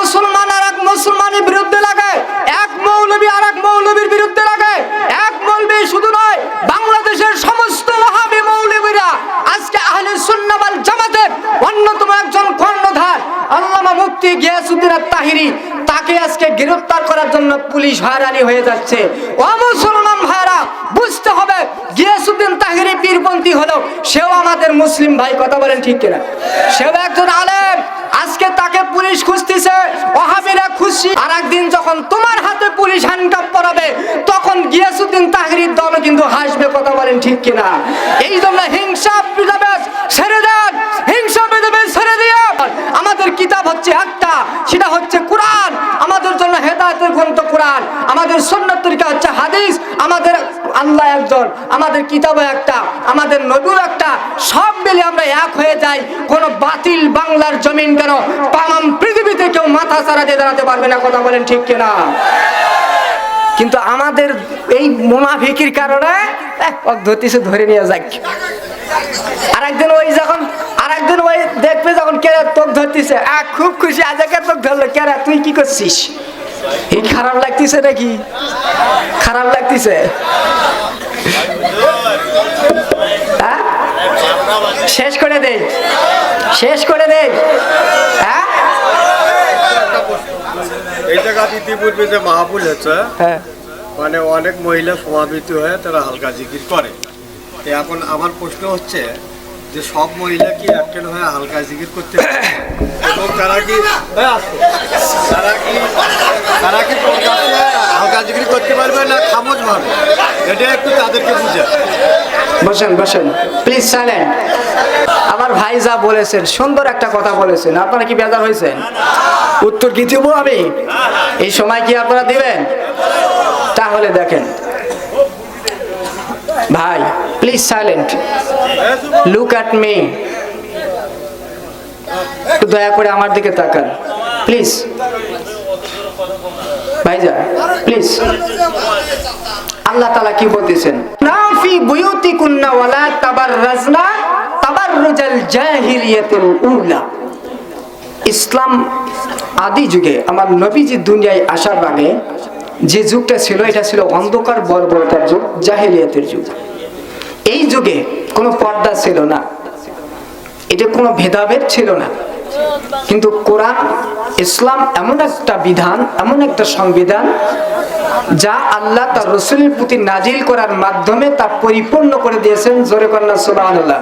মুসলমান আর এক মুসলমানের বিরুদ্ধে লাগে। এক মৌলবী আর এক মৌলবীর বিরুদ্ধে লাগে। এক মৌলবী শুধু নয়, বাংলাদেশের সমস্ত ওহাবি মৌলবীরা আজকে আহলে সুন্নাবাল জামাতের অন্যতম একজন কর্ণধার, আল্লামা মুফতি গিয়াসউদ্দিন আত-তাহিরি, তাকে আজকে গ্রেফতার করার জন্য পুলিশ হয়রানি হয়ে যাচ্ছে। ও মুসলমান ভাইরা, বুঝতে হবে গিয়াসউদ্দিন তাহিরি পীরপন্থী হলো, সেও আমাদের মুসলিম ভাই, কথা বলেন ঠিক কিনা? সেও একজন আলেম, আজকে তাকে পুলিশ খুঁজতেছে, ওহাবিরা খুশি। আর একদিন যখন তোমার হাতে পুলিশ হ্যান্ডকাপ পরাবে, তখন গিয়াসউদ্দিন তাহিরির দল কিন্তু হাসবে কথা বলেন ঠিক কিনা। এই জন্য হিংসা বিদ্বেষ ছেড়ে দেন হিংসা বিদ্বেষ ছেড়ে দিয়ে আমাদের কিতাব হচ্ছে একটা, সেটা হচ্ছে কোরআন। আমাদের জন্য হেদায়েতের গ্রন্থ কোরআন। আমাদের সুন্নাত তরিকা হচ্ছে হাদিস। আমাদের আল্লাহ একজন আমাদের কিতাবও একটা আমাদের নবীও একটা সব মিলে আমরা এক হয়ে যাই। কোন বাতিল বাংলার জমিন কেন তাম পৃথিবীতে কেউ মাথা ছাড়া দিয়ে দাঁড়াতে পারবে না কথা বলেন ঠিক কিনা? কিন্তু আমাদের এই মোনাফিকির কারণে ধরতেছে ধরে নিয়ে যাক। আর একদিন ওই যখন আর একদিন ওই দেখবে যখন কেরা তোক ধরতেছে আহ, খুব খুশি আজ আজকে তোক ধরলো কেরা তুই কি করছিস? এই খারাপ লাগতেছে নাকি? খারাপ লাগতেছে? শেষ করে দে। শেষ করে দে। হ্যাঁ? এই জায়গাতে ইতিপূর্বে যে মাহফুল হচ্ছে। হ্যাঁ। মানে অনেক মহিলা সমাবেত হয়ে তারা হালকা জিকির করে। এখন আমার প্রশ্ন হচ্ছে যে সব মহিলা কি একজন হয়ে হালকা জিকির করতে পারে এটা একটু বসেন বসেন। প্লিজ সাইলেন্ট আমার ভাই যা বলেছেন, সুন্দর একটা কথা বলেছেন। আপনারা কি বেজার হয়েছেন? উত্তর কি দেবো আমি? এই সময় কি আপনারা দিবেন? তাহলে দেখেন। ভাই please silent look at me দয়া করে আমার দিকে তাকান। প্লিজ ভাইজা প্লিজ আল্লাহ তালা কি বলতেছেন? না ফি বুয়ুতি কুন্না ওয়ালা তাবাররাজনা তাবাররুজাল জাহিলিয়াতিল উলা। ইসলাম আদি যুগে আমার নবীজি দুনিয়ায় আসার আগে যে যুগটা ছিল, এটা ছিল অন্ধকার বর্বরতার যুগ, জাহিলিয়াতের যুগ। এই যুগে কোনো পর্দা ছিল না। এটা কোনো ভেদাভেদ ছিল না। কিন্তু কোরআন, ইসলাম এমন একটা বিধান, এমন একটা সংবিধান, যা আল্লাহ তার রসুলের প্রতি নাজিল করার মাধ্যমে তা পরিপূর্ণ করে দিয়েছেন। জোরে কন্যা সুবহানাল্লাহ।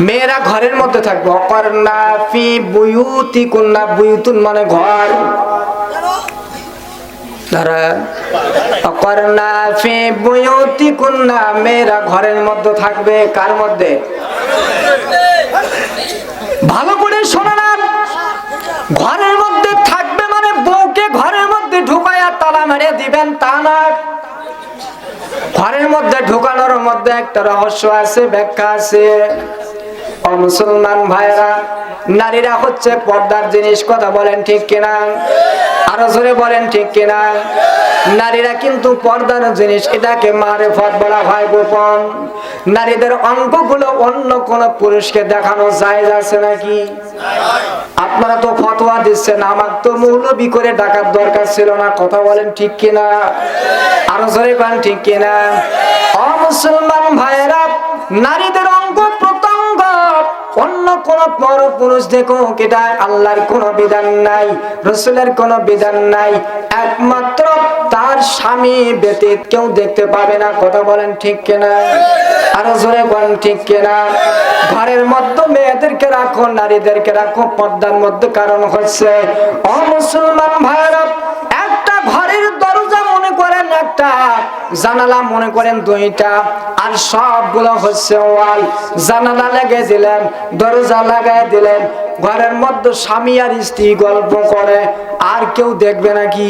মেয়েরা ঘরের মধ্যে থাকবে। অকর্ণা ফি বুয়ুতি কন্যা বুয়ুতুন মানে ঘর। তারা, অকর্ণা ফি বুয়ুতি মেয়েরা ঘরের মধ্যে থাকবে। কার মধ্যে? ভালো করে শোনালাম ঘরের মধ্যে থাকবে মানে বউকে ঘরের মধ্যে ঢুকায়া তালা মেরে দিবেন, তা না। ঘরের মধ্যে ঢুকানোর মধ্যে একটা রহস্য আছে, ব্যাখ্যা আছে। ও মুসলমান ভাইরা নারীরা হচ্ছে পর্দার জিনিস, কথা বলেন ঠিক কিনা? আরও জোরে বলেন ঠিক কিনা? নারীরা কিন্তু পর্দার জিনিস, এটাকে মারে ফত বলা হয় গোপন। নারীদের অঙ্গগুলো অন্য কোন পুরুষকে দেখানো যায় আছে নাকি? আপনারা তো ফতোয়া দিচ্ছেন, আমার তো মৌলবি করে ডাকার দরকার ছিল না, কথা বলেন ঠিক কিনা? আরও জোরে বলেন ঠিক কিনা? অমুসলমান ভাইয়েরা, নারীদের অঙ্গ কোন পর পুরুষ দেখো এটা আল্লাহর কোন বিধান নাই, রসুলের কোন বিধান নাই। একমাত্র তার স্বামী ব্যতীত কেউ দেখতে পাবে না, কথা বলেন ঠিক কিনা? আরও জোরে বলেন ঠিক কিনা? ঘরের মধ্যে মেয়েদেরকে রাখো নারীদেরকে রাখো পর্দার মধ্যে কারণ হচ্ছে অমুসলমান ভাইয়েরা একটা জানালা মনে করেন দুইটা, আর সবগুলো হচ্ছে ওয়াল। জানালা লেগে দিলেন, দরজা লাগাই দিলেন। ঘরের মধ্যে স্বামী আর স্ত্রী গল্প করে, আর কেউ দেখবে নাকি?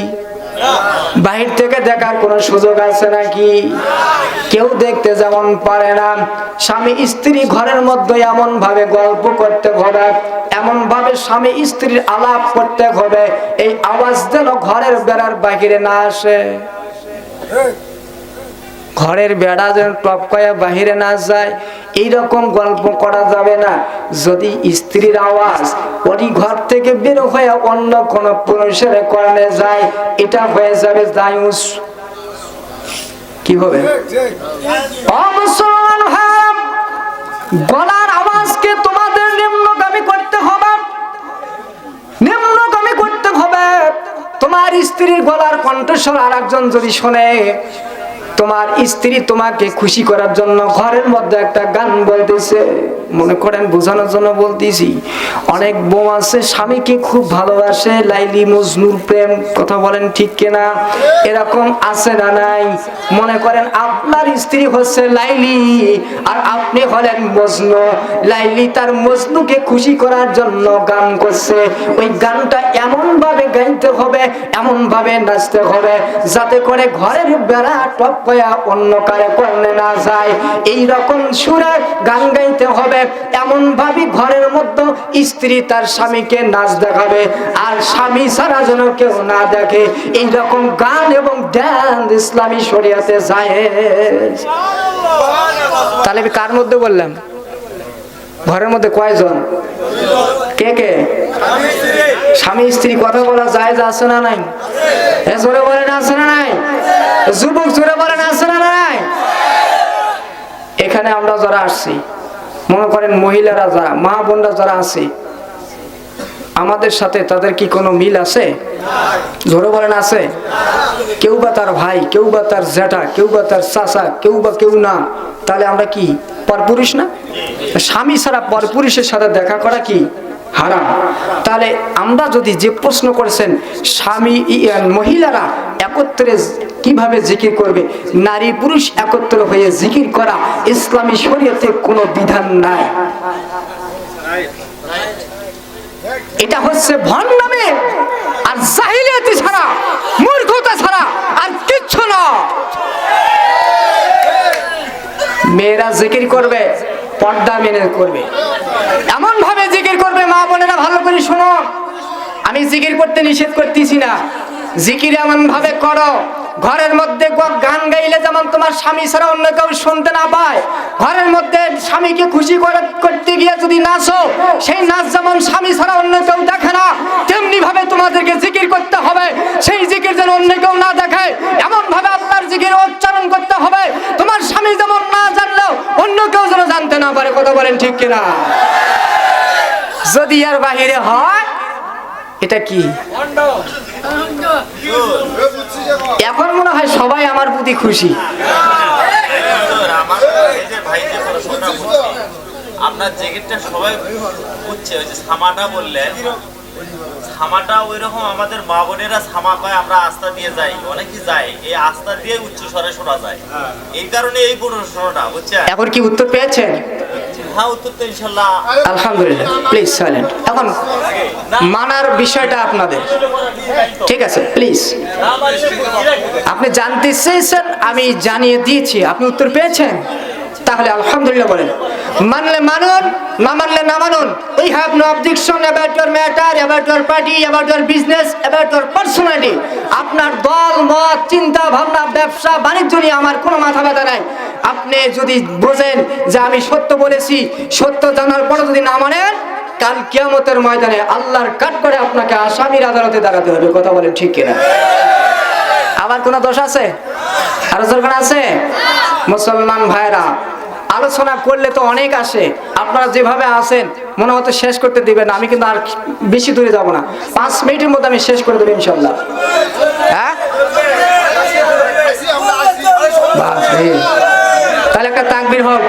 বাহির থেকে দেখার কোনো সুযোগ আছে নাকি? কেউ দেখতে যেমন পারে না। স্বামী স্ত্রী ঘরের মধ্যে এমন ভাবে গল্প করতে হবে এমন ভাবে স্বামী স্ত্রীর আলাপ করতে হবে। এই আওয়াজ যেন ঘরের বেড়ার বাহিরে না আসে। ঘরের বেড়া যেন টপকায়া বাহিরে না যায়, এইরকম গল্প করা যাবে না। যদি স্ত্রীর আওয়াজ ওই ঘর থেকে বের হয়ে অন্য কোন পুরুষের কর্ণে যায়, এটা হয়ে যাবে দায়ুস কি হবে? ও তোমার স্ত্রীর গলার কণ্ঠস্বর আর একজন যদি শোনে, তোমার স্ত্রী তোমাকে খুশি করার জন্য ঘরের মধ্যে একটা গান বলতেছে। মনে করেন, বোঝানোর জন্য বলতেছি, অনেক বউ আছে, স্বামীকে খুব ভালোবাসে, লাইলি, মজনুর প্রেম, কথা বলেন ঠিক কিনা, এরকম আছে না নাই। মনে করেন, আপনার স্ত্রী হচ্ছে লাইলি, আর আপনি হলেন মজনু। লাইলি তার মজনুকে খুশি করার জন্য গান করছে। ওই গানটা এমন ভাবে গাইতে হবে এমন ভাবে নাচতে হবে, যাতে করে ঘরের বেড়া টপ কয়া অন্য কারে করলে না যায়। এই রকম সুরে গান গাইতে হবে এমন ভাবে ঘরের মধ্যে স্ত্রী তার স্বামীকে নাচ দেখাবে, আর স্বামী ছাড়া যেন কেউ না দেখে। এই রকম গান এবং ড্যান্স ইসলামী শরিয়াতে যায়। তাহলে আমি কার মধ্যে বললাম? ঘরের মধ্যে কয়জন? কে কে? স্বামী স্ত্রী কথা বলা যায় আছে না নাই? জোরে বলেন, আছে না নাই? যুবক জোরে বলেন, আছে না নাই? এখানে আমরা যারা আসছি মনে করেন মহিলারা যা, মা বোনরা যারা আছে, আমাদের সাথে তাদের কি কোনো মিল আছে? ধরো বলেন আছে? কেউ বা তার ভাই, কেউ বা তার জ্যাঠা, কেউ বা তার চাচা, কেউ বা কেউ না, তাহলে আমরা কি পরপুরুষ না? স্বামী ছাড়া পরপুরুষের সাথে দেখা করা কি হারাম। তাহলে আমরা যদি যে প্রশ্ন করেছেন, স্বামী মহিলারা একত্রে কীভাবে জিকির করবে? নারী পুরুষ একত্র হয়ে জিকির করা ইসলামী শরীয়তে কোনো বিধান নাই। এটা হচ্ছে ভণ্ডামে আর জাহিলিয়াতি ছাড়া, মূর্খতা ছাড়া আর কিচ্ছু না। মেয়েরা জিকির করবে পর্দা মেনে করবে। এমন ভাবে জিকির করবে, মা বোনেরা, ভালো করে শোনো। আমি জিকির করতে নিষেধ করতেছি না। জিকির এমন ভাবে করো, ঘরের মধ্যে গান গাইলে যেমন তোমার স্বামী ছাড়া অন্য কেউ শুনতে না পায়, ঘরের মধ্যে স্বামীকে খুশি করে- করতে গিয়ে যদি নাচো, সেই নাচ যেমন স্বামী ছাড়া অন্য কেউ দেখে না তেমনি ভাবে তোমাদেরকে জিকির করতে হবে। সেই জিকির যেন অন্য কেউ না দেখে এমন ভাবে আল্লাহর জিকির উচ্চারণ করতে হবে তোমার স্বামী যেমন না জানলেও অন্য কেউ যেন জানতে না পারে কথা বলেন ঠিক কিনা? যদি আর বাহিরে হয়, এটা কি? এখন মনে হয় সবাই আমার প্রতি খুশি। আপনার জ্যাকেটটা সবাই বুঝছে, ওই যে ছামাটা বললেন। ছামাটা ওই রকম আমাদের মা বোনেরা ছামা পায় আমরা আস্থা দিয়ে যাই। অনেকে যায়। এই আস্থা দিয়ে উচ্চ স্বরে শোনা যায়। এই কারণে এই প্রশ্নটা বুঝছেন? এখন কি উত্তর পেয়েছেন? হ্যাঁ উত্তর তো ইনশাল্লাহ। আলহামদুলিল্লাহ। প্লিজ সাইলেন্ট এখন মানার বিষয়টা আপনাদের। ঠিক আছে প্লিজ আপনি জানতে চেয়েছেন আমি জানিয়ে দিয়েছি। আপনি উত্তর পেয়েছেন? তাহলে আলহামদুলিল্লাহ বলেন। মানলে মানুন, না মানলে না মানুন। We have no objection about your matter about your party about your business about your personality আপনার দল, মত, চিন্তা, ভাবনা, ব্যবসা, বাণিজ্য নিয়ে আমার কোনো মাথা ব্যথা নাই। আপনি যদি বোঝেন যে আমি সত্য বলেছি, সত্য জানার পরে যদি না মানেন, কাল কিয়ামতের ময়দানে আল্লাহর কাট করে আপনাকে আসামির আদালতে দাঁড়াতে হবে। কথা বলেন ঠিক কিনা? আবার কোনো দোষ আছে? আরও দরকার আছে? মুসলমান ভাইরা আলোচনা করলে তো অনেক আসে। আপনারা যেভাবে আসেন মনে হতো শেষ করতে দিবেন আমি কিন্তু আর বেশি দূরে যাব না। পাঁচ মিনিটের মধ্যে আমি শেষ করে দেবো ইনশাল্লাহ হ্যাঁ? তাহলে একটা তাকবির হোক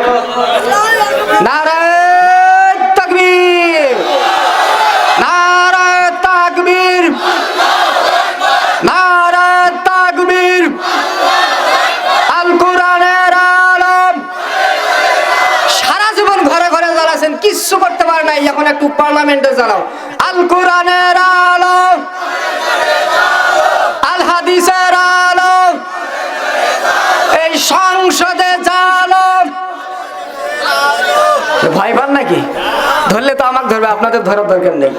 নারায়ণ তাকবীর নারায়ণ তাকবীর নারায়ণ তাকবীর আল কোরআনের আলম সারা জীবন ঘরে ঘরে জ্বালাছেন কিচ্ছু করতে পারে নাই এখন একটু পার্লামেন্টে জ্বালাও আল কোরআনের আলম, আল হাদিসের আলম, এই সংসদে জালম। ভয় পান নাকি? ধরলে তো আমাকে ধরবে, আপনাদের ধরার দরকার নেই।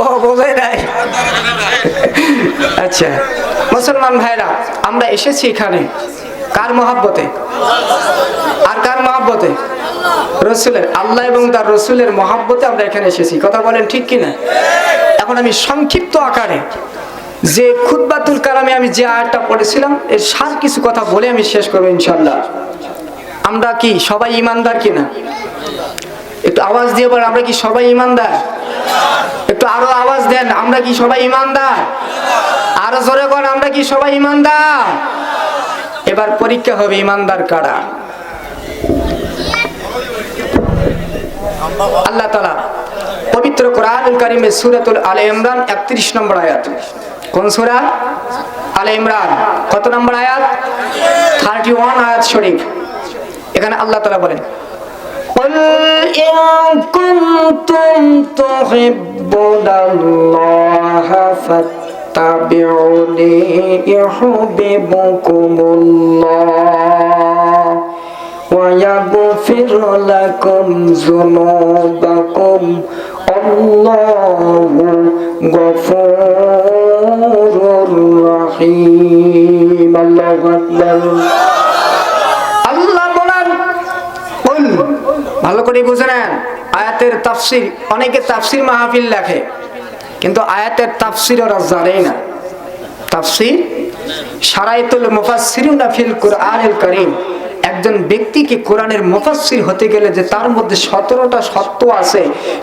ও, বোঝাই নাই। আচ্ছা মুসলমান ভাইরা, আমরা এসেছি এখানে কার মহাব্বতে? আর কার মহাব্বতে? রসুলের আল্লাহ এবং তার রসুলের মহাব্বতে আমরা এখানে এসেছি। কথা বলেন ঠিক কিনা? এখন আমি সংক্ষিপ্ত আকারে যে খুদ্বাতুল কালামে আমি যে আয়াতটা পড়েছিলাম, এর সার কিছু কথা বলে আমি শেষ করব ইনশাল্লাহ আমরা কি সবাই ইমানদার কিনা? একটু আওয়াজ দিয়ে বলেন, আমরা কি সবাই ইমানদার? একটু আরও আওয়াজ দেন, আমরা কি সবাই ইমানদার? আরও জোরে করেন আমরা কি সবাই ইমানদার? এবার পরীক্ষা হবে ইমানদার কারা? আল্লাহ তালা পবিত্র কোরআনুল কারিমে সুরাতুল আলে ইমরান একত্রিশ নম্বর আয়াত কোন সুরা আলে ইমরান কত নম্বর আয়াত থার্টি ওয়ান আয়াত শরীফ এখানে আল্লাহ তালা বলেন قل إن كنتم تحبون الله فاتبعوني يحببكم الله ويغفر لكم ذنوبكم الله غفور رحيم الله أكبر আল্লাহ বলেন কুল ভালো করে বুঝে নেন আয়াতের তাফসির অনেকে তাফসির মাহফিল লেখে কিন্তু আয়াতের তাফসির ওরা জানেই না তাফসির সারাইতুল মুফাসসিরুনা ফিল কুরআনিল কারীম একজন ব্যক্তিকে কোরআনের মুফাসসির হতে গেলে যে তার মধ্যে সতেরোটা সত্য আছে,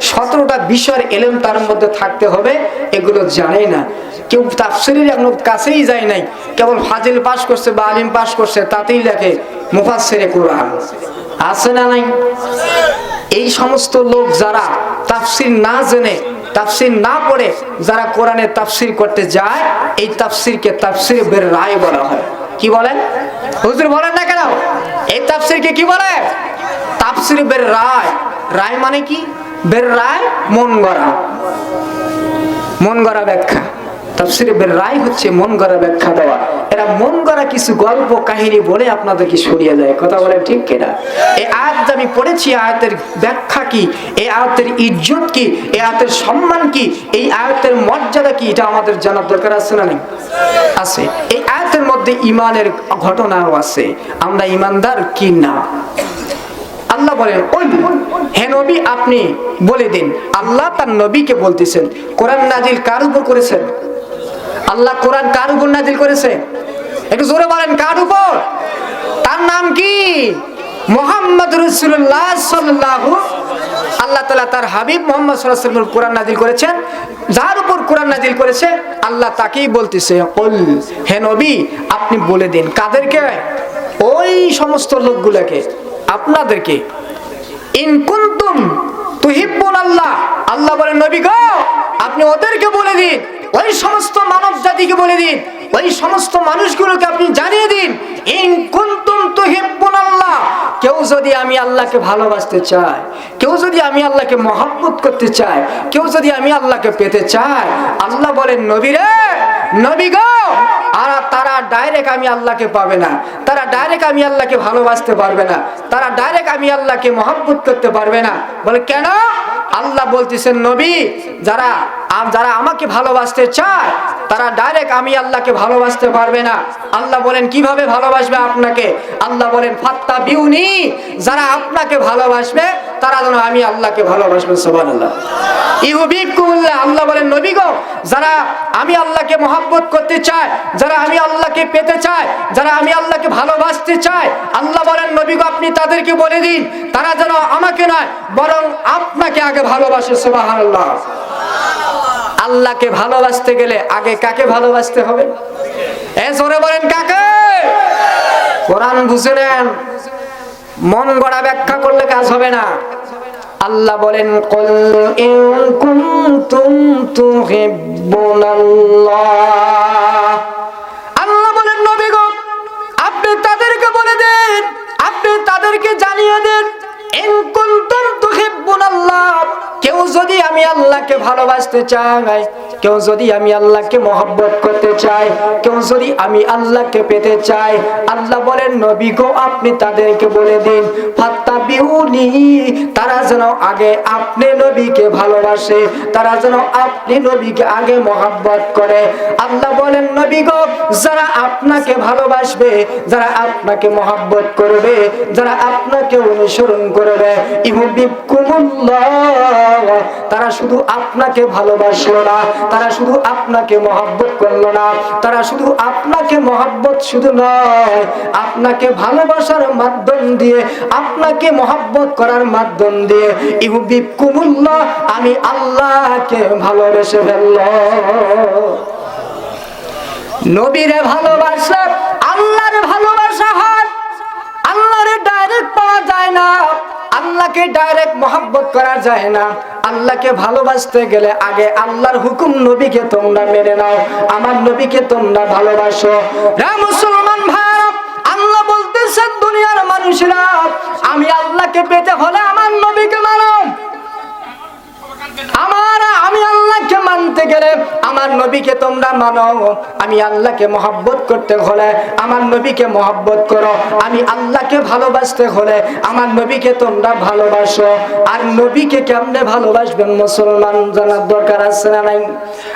সতেরোটা বিষয়ের এলেম তার মধ্যে থাকতে হবে, এগুলো জানেই না। কেউ তাফসিরের এখন কাছেই যায় নাই, কেবল ফাজিল পাস করছে বা আলিম পাস করছে, তাতেই লেখে মুফাসসিরে কোরআন। আছে না নাই? এই সমস্ত লোক যারা তাফসির না জেনে, তাফসির না পড়ে, যারা কোরআনের তাফসির করতে যায়, এই তাফসিরকে তাফসির বের রায় বলা হয়। কি বলেন? হুজুর বলেন না কেন? এই তাফসিরকে কি বলে? তাফসির বের রায়। রায় মানে কি? বের রায়, মন গড়া। মন গড়া ব্যাখ্যা। তাফসিরে বের রায় হচ্ছে মন গড়া ব্যাখ্যা দেওয়া। এরা মন গড়া কিছু গল্প, কাহিনী বলে আপনাদেরকে সরিয়ে যায় কথা বলে ঠিক কিনা? এই আয়াত আমি পড়েছি আয়াতের ব্যাখ্যা কি? এই আয়াতের ইজ্জত কি? এই আয়াতের সম্মান কি? এই আয়াতের মর্যাদা কি? এটা আমাদের জানার দরকার আছে না নেই? আছে। এই মধ্যে ইমানের ঘটনাও আছে। আমরা ইমানদার কি না? আল্লাহ বলেন, ওই হে নবী, আপনি বলে দিন। আল্লাহ তার নবীকে বলতেছেন, কোরআন নাজিল কার উপর করেছেন? আল্লাহ কোরআন কার উপর নাজিল করেছে? একটু জোরে বলেন, কার উপর? তার নাম কি? মোহাম্মদ আল্লাহ তালা তার হাবিব কোরআন করেছেন। যার উপর কোরআন আল্লাহ তাকেই বলতেছে "কুল, হে নবী আপনি বলে দিন কাদেরকে? ওই সমস্ত লোকগুলোকে আপনাদেরকে। ইন কুনতুম তুহিব্বুন আল্লাহ। আল্লাহ বলেন নবী গো আপনি ওদেরকে বলে দিন ওই সমস্ত মানব জাতিকে বলে দিন ওই সমস্ত মানুষগুলোকে আপনি জানিয়ে দিন ইন কুনতুম তুহিব্বুন আল্লাহ। কেউ যদি আমি আল্লাহকে ভালোবাসতে চায় কেউ যদি আমি আল্লাহকে মহাব্বত করতে চায় কেউ যদি আমি আল্লাহকে পেতে চাই, আল্লাহ বলেন, নবী রে, নবী গো! আর তারা ডাইরেক্ট আমি আল্লাহকে পাবে না, তারা ডাইরেক্ট আমি আল্লাহকে ভালোবাসতে পারবে না, তারা ডাইরেক্ট আমি আল্লাহকে মহাব্বত করতে পারবে না। বলে, কেন? আল্লাহ বলতেছেন, নবী, যারা আম- যারা আমাকে ভালোবাসতে চায়, তারা ডাইরেক্ট আমি আল্লাহকে ভালোবাসতে পারবে না। আল্লাহ বলেন, কীভাবে ভালোবাসবে আপনাকে? আল্লাহ বলেন ফাত্তা বিউনি যারা আপনাকে ভালোবাসবে, তারা যেন আমি আল্লাহকে ভালোবাসবে সোবান আল্লাহ আল্লাহ বলেন, নবী গো, যারা আমি আল্লাহকে মহাব্বত করতে চায়, যারা আমি আল্লাহকে পেতে চায়, যারা আমি আল্লাহকে ভালোবাসতে চায়, আল্লাহ বলেন, নবী গো, আপনি তাদেরকে বলে দিন, তারা যেন আমাকে নয়, বরং আপনাকে আগে ভালোবাসে, সুবহানাল্লাহ। আল্লাহকে ভালোবাসতে গেলে আগে কাকে ভালোবাসতে হবে? এ জোরে বলেন কাকে? কোরআন বুঝে নেন। মন গড়া ব্যাখ্যা করলে কাজ হবে না। আল্লাহ বলেন, কুল ইন কুনতুম তুহিব্বুনাল্লাহ। আল্লাহ বলেন, নবী গো, আপনি তাদেরকে বলে দেন, আপনি তাদেরকে জানিয়ে দেন। কেউ যদি আমি আল্লাহকে ভালোবাসতে চাই, কেউ যদি আমি আল্লাহকে মহব্বত করতে চাই, কেউ যদি আমি আল্লাহকে পেতে চাই, আল্লাহ বলেন, নবী গো, আপনি তাদেরকে বলে দিন, ফাত্তা তারা যেন আগে আপনি নবীকে ভালোবাসে, তারা যেন আপনি নবীকে আগে মহাব্বত করে। আল্লাহ বলেন, নবী গো, যারা আপনাকে ভালোবাসবে, যারা আপনাকে মহাব্বত করবে, যারা আপনাকে অনুসরণ করবে ইহুবিকুমুল্লাহ তারা শুধু আপনাকে ভালোবাসলো না, তারা শুধু আপনাকে মহাব্বত করল না, তারা শুধু আপনাকে মহাব্বত শুধু নয়, আপনাকে ভালোবাসার মাধ্যম দিয়ে, আপনাকে মহাব্বত করার মাধ্যম দিয়ে ইহুবিব কুমুল্লাহ আমি আল্লাহকে ভালোবেসে ফেলল নবীরে ভালোবাসা আল্লাহর ভালোবাসা হয় আল্লাহরে ডাইরেক্ট পাওয়া যায় না। আল্লাহকে ডাইরেক্ট মহাব্বত করা যায় না। আল্লাহকে ভালোবাসতে গেলে আগে আল্লাহর হুকুম নবীকে তোমরা মেনে নাও। আমার নবীকে তোমরা ভালোবাসো। মুসলমান ভাই আল্লাহ বলতেছেন দুনিয়ার মানুষরা, আমি আল্লাহকে পেতে হলে আমার নবীকে মানো আমার আমি আল্লাহকে মানতে গেলে আমার নবীকে তোমরা মানো। আমি আল্লাহকে মহাব্বত করতে হলে আমার নবীকে মহাব্বত করো। আমি আল্লাহকে ভালোবাসতে হলে আমার নবীকে তোমরা ভালোবাসো। আর নবীকে কেমনে ভালোবাসবেন মুসলমান জানার দরকার আছে না নাই?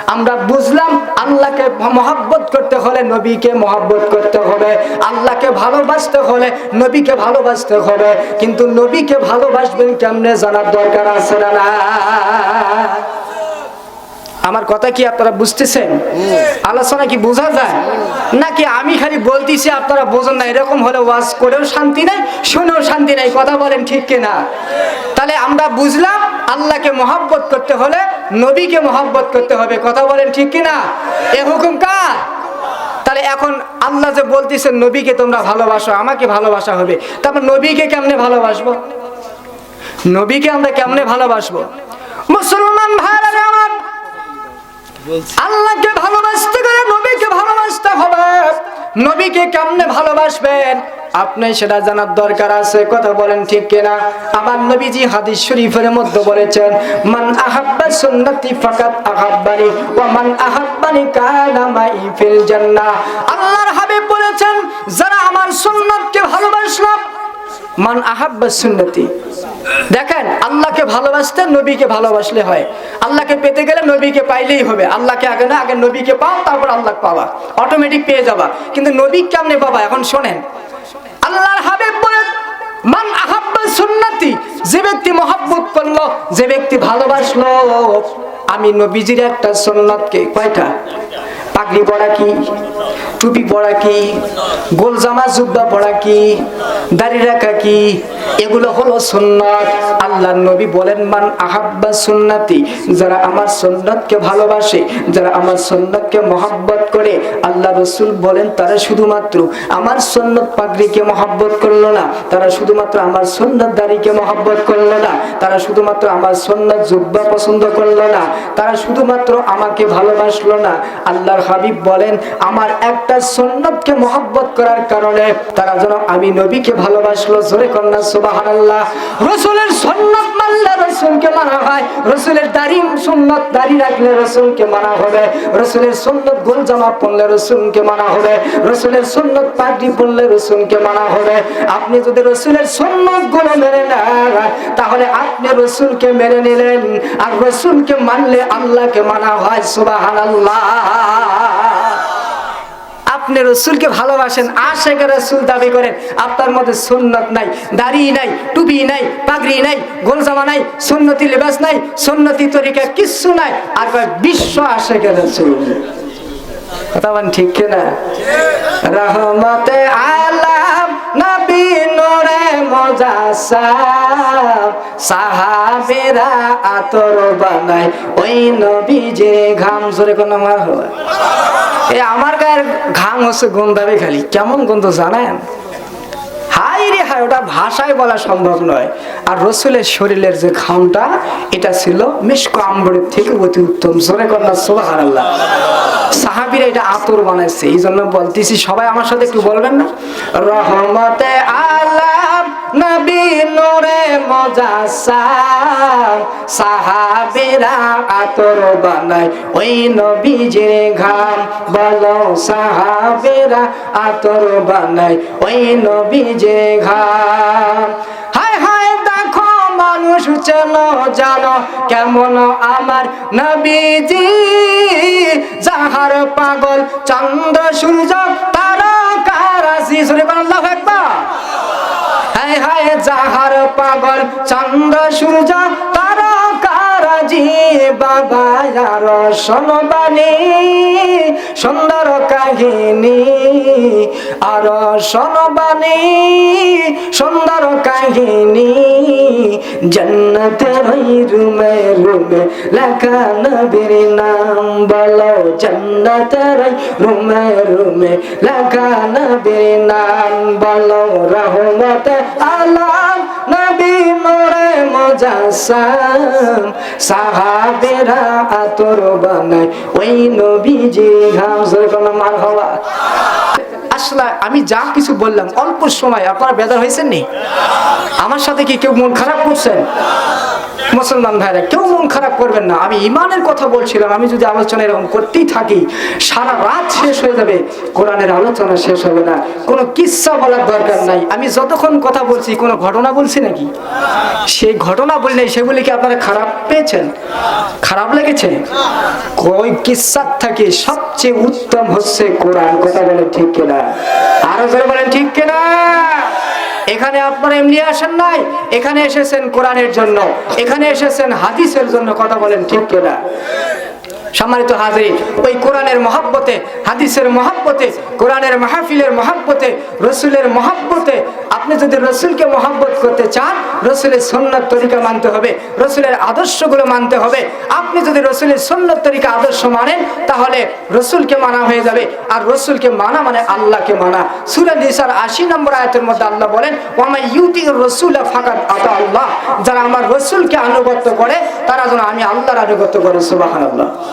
আমরা বুঝলাম আল্লাহকে মহাব্বত করতে হলে নবীকে মহাব্বত করতে হবে। আল্লাহকে ভালোবাসতে হলে নবীকে ভালোবাসতে হবে। কিন্তু নবীকে ভালোবাসবেন কেমনে জানার দরকার আছে না না আমার কথা কি আপনারা বুঝতেছেন? আলোচনা কি বোঝা যায়? নাকি আমি খালি বলতেছি, আপনারা বোঝেন না, এরকম হলে ওয়াজ করেও শান্তি নাই, শুনেও শান্তি নাই, কথা বলেন ঠিক কিনা? তাহলে আমরা বুঝলাম, আল্লাহকে মহাব্বত করতে হলে নবীকে মহাব্বত করতে হবে, কথা বলেন ঠিক কিনা? এ হুকুম কার? তাহলে এখন আল্লাহ যে বলতেছেন নবীকে তোমরা ভালোবাসো, আমাকে ভালোবাসা হবে, তারপর নবীকে কেমনে ভালোবাসবো? নবীকে আমরা কেমনে ভালোবাসবো? মুসলমান ভাইরা, আমার আল্লাহকে ভালোবাসতে গেলে নবীকে ভালোবাসতে হবে। নবীকে কেমনে ভালোবাসবেন? আপনি সেটা জানার দরকার আছে, কথা বলেন ঠিক কিনা? আমার নবীজি হাদিস শরীফের মধ্যে বলেছেন, মান আহাব্বা সুন্নতি ফাকাত আহাব্বানি, ওয়া মান আহাব্বানি কানা মাই ফিল জান্নাহ। আল্লাহর হাবিব বলেছেন, যারা আমার সুন্নাতকে ভালোবাসলো মান আহাব্বা সুন্নতি। দেখেন, আল্লাহকে ভালোবাসতে নবীকে ভালোবাসলে হয়। আল্লাহকে পেতে গেলে নবীকে পাইলেই হবে। আল্লাহকে আগে না, আগে নবীকে পাও, তারপর আল্লাহ পাওয়া অটোমেটিক পেয়ে যাবা। কিন্তু নবী কেমনে পাবা? এখন শোনেন। আল্লাহর হাবিব বলেন, মান আহাব্বা সুন্নতি, যে ব্যক্তি মহাব্বত করল, যে ব্যক্তি ভালোবাসলো, আমি নবীজির একটা সুন্নতকে কয়টা? পাগড়ি পড়া কি? টুপি পড়া কি? গোল জামা, জুব্বা পড়া কি? দাড়ি রাখা কি? এগুলো হলো সুন্নত। আল্লাহ নবী বলেন, মান আহাব্বা সুন্নতি যারা আমার সুন্নতকে ভালোবাসে, যারা আমার সুন্নতকে মহাব্বত করে, আল্লাহ রসুল বলেন, তারা শুধুমাত্র আমার সুন্নত পাগড়িকে মহাব্বত করল না, তারা শুধুমাত্র আমার সুন্নত দাড়িকে মহাব্বত করল না, তারা শুধুমাত্র আমার সুন্নত, জুব্বা পছন্দ করল না, তারা শুধুমাত্র আমাকে ভালোবাসলো না, আল্লাহর হাবিব বলেন, আমার একটা সন্ন্যতকে মহাব্বত করার কারণে তারা যেন আমি নবীকে ভালোবাসলো। জোরে কন্যা সুবাহ রসুলের সন্ন্যত মানলে রসুলকে মানা হয়। রসুলের দাড়ি সুন্নত, দাড়ি রাখলে রসুলকে মানা হবে। রসুলের সুন্নত গোল জামা পরলে রসুলকে মানা হবে। রসুলের সুন্নত পাগড়ি পরলে রসুলকে মানা হবে। আপনি যদি রসুলের সুন্নতগুলো মেনে নেন, তাহলে আপনি রসুলকে মেনে নিলেন। আর রসুলকে মানলে আল্লাহকে মানা হয়, সুবহানাল্লাহ। আপনি রসুলকে ভালোবাসেন আশেখ রসুল দাবি করেন, আপনার মধ্যে সুন্নত নাই, দাড়ি নাই, টুপি নাই, পাগড়ি নাই, গোলজামা নাই, সুন্নতি লেবাস নাই, সুন্নতি তরিকা কিচ্ছু নাই, আর বিশ্ব আশেখ রসুল। ঠিক কিনা? রহমতে আলাম, নবী নোরে মজাসাম সাহাবেরা আতর বানায়, ওই নবী যে ঘাম জোরে কোন আমার হয়? আমার গায়ের ঘাম হচ্ছে গন্ধাবে খালি। কেমন গন্ধ জানেন? হাই রে হাই ওটা ভাষায় বলা সম্ভব নয়। আর রসুলের শরীরের যে ঘামটা, এটা ছিল মিষ্ক আম্বরের থেকে অতি উত্তম। জোরে কন্যা সোহার আল্লাহ সাহাবিরা এটা আতর বানাইছে। এই জন্য বলতেছি, সবাই আমার সাথে একটু বলবেন না? রহমতে নবী নোরে মজাসাম সাহাবিরা আতর বানায়। ওই নবী যে ঘাম, বলো সাহাবিরা আতর বানায়। ওই নবী যে ঘাম। হায় হায় চেন জানো কেমন আমার নবীজি। যাহার পাগল চন্দ্র সূর্য তারা কারাসি সুরে আল্লাহ একবার হায় হায় যাহার পাগল চন্দ্র সূর্য তারা বাবা যার শোনবানি সুন্দর কাহিনী। আর শোনবানি সুন্দর কাহিনী। জন্নতের রুমে রুমে লেখা নবীর নাম বলো, জন্নতের রুমে রুমে লেখা নবীর নাম বলো, রহমত মোরে সাহাবেরা আতর বানায়। ওই নবীজি ঘাম কোনো মার হওয়া আসলে, আমি যা কিছু বললাম, অল্প সময়, আপনারা বেদার হয়েছেন নি? আমার সাথে কি কেউ মন খারাপ করছেন? মুসলমান ভাইরা, কেউ মন খারাপ করবেন না। আমি ইমানের কথা বলছিলাম, আমি যদি আলোচনা এরকম করতেই থাকি, সারা রাত শেষ হয়ে যাবে, কোরআনের আলোচনা শেষ হবে না। কোনো কিচ্ছা বলার দরকার নাই। আমি যতক্ষণ কথা বলছি, কোনো ঘটনা বলছি নাকি? সেই ঘটনা বললে, সেগুলি কি আপনারা খারাপ পেয়েছেন? খারাপ লেগেছে? ওই কিচ্ছার থেকে সবচেয়ে উত্তম হচ্ছে কোরআন, কথা বলে ঠিক কিনা? আরও জোরে বলেন, ঠিক কিনা? এখানে আপনারা এমনি আসেন নাই, এখানে এসেছেন কোরআনের জন্য, এখানে এসেছেন হাদিসের জন্য কথা বলেন, ঠিক কিনা? সম্মানিত হাজির ওই কোরআনের মহাব্বতে, হাদিসের মহাব্বতে, কোরআনের মাহফিলের মহাব্বতে, রসুলের মহাব্বতে, আপনি যদি রসুলকে মহাব্বত করতে চান, রসুলের সন্ন্যত তরিকা মানতে হবে, রসুলের আদর্শগুলো মানতে হবে। আপনি যদি রসুলের সন্ন্যত তরিকা আদর্শ মানেন, তাহলে রসুলকে মানা হয়ে যাবে। আর রসুলকে মানা মানে আল্লাহকে মানা। সুরা নিসার আশি নম্বর আয়তের মধ্যে আল্লাহ বলেন ওয়ামা ইউতি রসুল ফাকাত আতা আল্লাহ। যারা আমার রসুলকে আনুগত্য করে, তারা যেন আমি আল্লাহর আনুগত্য করে সুবাহান আল্লাহ